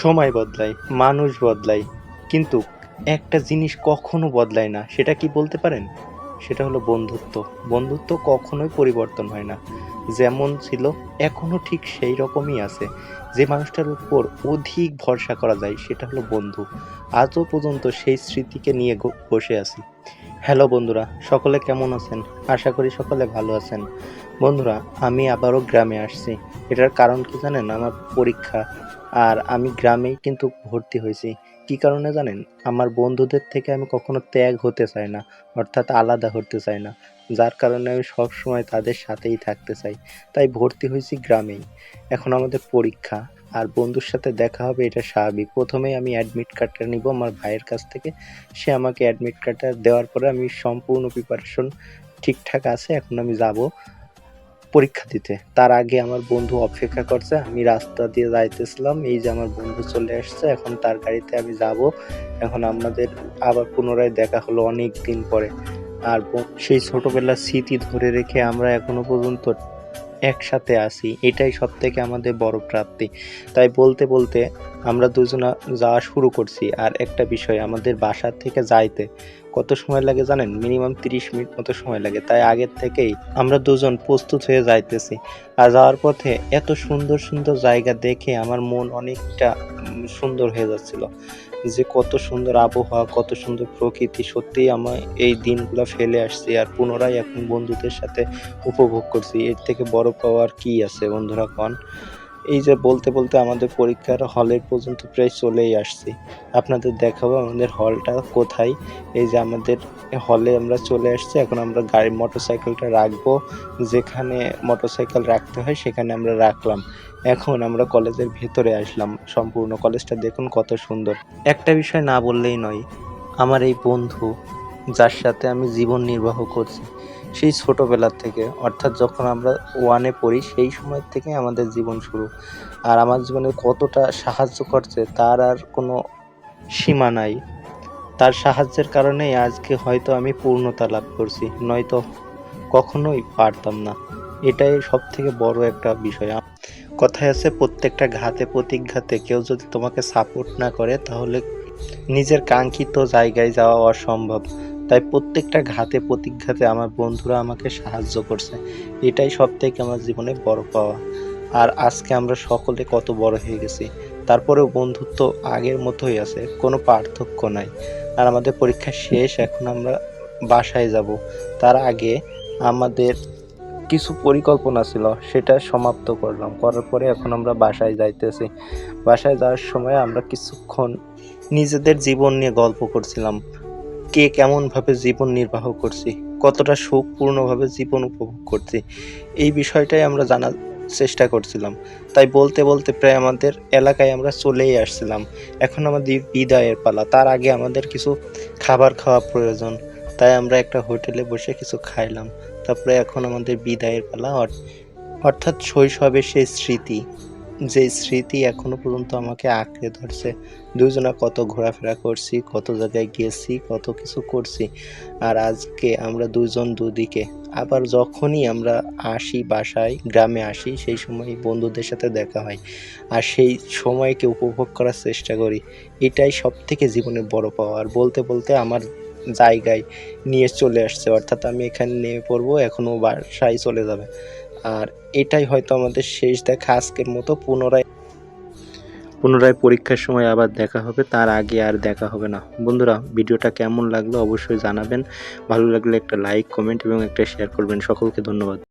সময় বদলায়, মানুষ বদলায়, কিন্তু একটা জিনিস কখনো বদলায় না, সেটা কি বলতে পারেন? সেটা হলো বন্ধুত্ব। বন্ধুত্ব কখনোই পরিবর্তন হয় না। যেমন ছিল এখনও ঠিক সেই রকমই আছে। যে মানুষটার উপর অধিক ভরসা করা যায়, সেটা হলো বন্ধু। আজও পর্যন্ত সেই স্মৃতিকে নিয়ে বসে আছি। হ্যালো বন্ধুরা, সকলে কেমন আছেন? আশা করি সকলে ভালো আছেন। বন্ধুরা, আমি আবারও গ্রামে আসছি। এটার কারণ কি জানেন? আমার পরীক্ষা আর আমি গ্রামেই কিন্তু ভর্তি হয়েছি। কি কারণে জানেন? আমার বন্ধুদের থেকে আমি কখনো ত্যাগ হতে চাই না, অর্থাৎ আলাদা হতে চাই না। যার কারণে আমি সবসময় তাদের সাথেই থাকতে চাই। তাই ভর্তি হয়েছি গ্রামেই। এখন আমাদের পরীক্ষা, আর বন্ধুর সাথে দেখা হবে, এটা স্বাভাবিক। প্রথমেই আমি অ্যাডমিট কার্ডটা নিব আমার ভাইয়ের কাছ থেকে। সে আমাকে অ্যাডমিট কার্ডটা দেওয়ার পরে আমি সম্পূর্ণ প্রিপারেশন ঠিকঠাক আছে, এখন আমি যাব। পরীক্ষা দিতে। তার আগে আমার বন্ধু অপেক্ষা করছে, আমি রাস্তা দিয়ে যাইতেছিলাম, এই যে আমার বন্ধু চলে আসছে, এখন তার গাড়িতে আমি যাব। এখন আমাদের আবার পুনরায় দেখা হলো অনেক দিন পরে। আর সেই ছোটবেলার স্মৃতি ধরে রেখে আমরা এখনও পর্যন্ত একসাথে আসি, এটাই সব থেকে আমাদের বড় প্রাপ্তি। তাই বলতে বলতে আমরা দুজনা যাওয়া শুরু করছি, আর একটা বিষয়, আমাদের বাসার থেকে যাইতে কত সময় লাগে জানেন? মিনিমাম তিরিশ মিনিট মতো সময় লাগে। তাই আগের থেকেই আমরা দুজন প্রস্তুত হয়ে যাইতেছি। আর যাওয়ার পথে এত সুন্দর সুন্দর জায়গা দেখে আমার মন অনেকটা সুন্দর হয়ে যাচ্ছিল। যে কত সুন্দর আবহাওয়া, কত সুন্দর প্রকৃতি, সত্যিই আমার এই দিনগুলো ফেলে আসছি আর পুনরায় এখন বন্ধুদের সাথে উপভোগ করছি। এর থেকে বড় পাওয়ার কি আছে বন্ধুরা কন? এই যে বলতে বলতে আমাদের পরীক্ষার হলের পর্যন্ত প্রায় চলেই আসছি। আপনাদের দেখাবো আমাদের হলটা কোথায়। এই যে আমাদের হলে আমরা চলে আসছি, এখন আমরা গাড়ি মোটরসাইকেলটা রাখব। যেখানে মোটরসাইকেল রাখতে হয় সেখানে আমরা রাখলাম। এখন আমরা কলেজের ভেতরে আসলাম। সম্পূর্ণ কলেজটা দেখুন কত সুন্দর। একটা বিষয় না বললেই নয়, আমার এই বন্ধু, যার সাথে আমি জীবন নির্বাহ করছি সেই ছোটোবেলার থেকে, অর্থাৎ যখন আমরা ওয়ানে পড়ি, সেই সময় থেকে আমাদের জীবন শুরু। আর আমার জীবনে কতটা সাহায্য করছে, তার আর কোনো সীমা নাই। তার সাহায্যের কারণেই আজকে হয়তো আমি পূর্ণতা লাভ করছি, নয়তো কখনোই পারতাম না। এটাই সব থেকে বড় একটা বিষয়। কথায় আছে, প্রত্যেকটা ঘাতে প্রতিঘাতে কেউ যদি তোমাকে সাপোর্ট না করে, তাহলে নিজের কাঙ্ক্ষিত জায়গায় যাওয়া অসম্ভব। তাই প্রত্যেকটা ঘাতে, প্রতিঘাতে আমার বন্ধুরা আমাকে সাহায্য করছে। এটাই সব থেকে আমার জীবনে বড় পাওয়া। আর আজকে আমরা সকলে কত বড় হয়ে গেছি। তারপরেও বন্ধুত্ব আগের মতোই আছে, কোনো পার্থক্য নাই। আর আমাদের পরীক্ষা শেষ, এখন আমরা বাসায় যাব। তার আগে আমাদের কিছু পরিকল্পনা ছিল, সেটা সমাপ্ত করলাম। করার পরে এখন আমরা বাসায় যাইতেছি। বাসায় যাওয়ার সময় আমরা কিছুক্ষণ নিজেদের জীবন নিয়ে গল্প করছিলাম। কে কেমনভাবে জীবন নির্বাহ করছি, কতটা সুখপূর্ণভাবে জীবন উপভোগ করছি, এই বিষয়টাই আমরা জানার চেষ্টা করছিলাম। তাই বলতে বলতে প্রায় আমাদের এলাকায় আমরা চলেই আসছিলাম। এখন আমাদের বিদায়ের পালা, তার আগে আমাদের কিছু খাবার খাওয়া প্রয়োজন, তাই আমরা একটা হোটেলে বসে কিছু খাইলাম। তারপরে এখন আমাদের বিদায়ের পালা, অর- অর্থাৎ শৈশবের সেই স্মৃতি। যে স্মৃতি এখনও পর্যন্ত আমাকে আঁকড়ে ধরছে। দুজনা কত ঘোরাফেরা করছি, কত জায়গায় গেছি, কত কিছু করছি। আর আজকে আমরা দুজন দুদিকে। আবার যখনই আমরা আসি বাসায়, গ্রামে আসি, সেই সময় বন্ধুদের সাথে দেখা হয়। আর সেই সময়কে উপভোগ করার চেষ্টা করি। এটাই সব থেকে জীবনের বড় পাওয়া। আর বলতে বলতে আমার জায়গায় নিয়ে চলে আসছে। অর্থাৎ আমি এখানে নেমে পড়ব এখনও বাসায় চলে যাবে। আর এটাই হয়তো আমাদের শেষ দেখা আজকের মতো। পুনরায় পুনরায় পরীক্ষার সময় আবার দেখা হবে, তার আগে আর দেখা হবে না। বন্ধুরা, ভিডিওটা কেমন লাগল অবশ্যই জানাবেন। ভালো লাগলে একটা লাইক কমেন্ট এবং একটা শেয়ার করবেন। সকলকে ধন্যবাদ।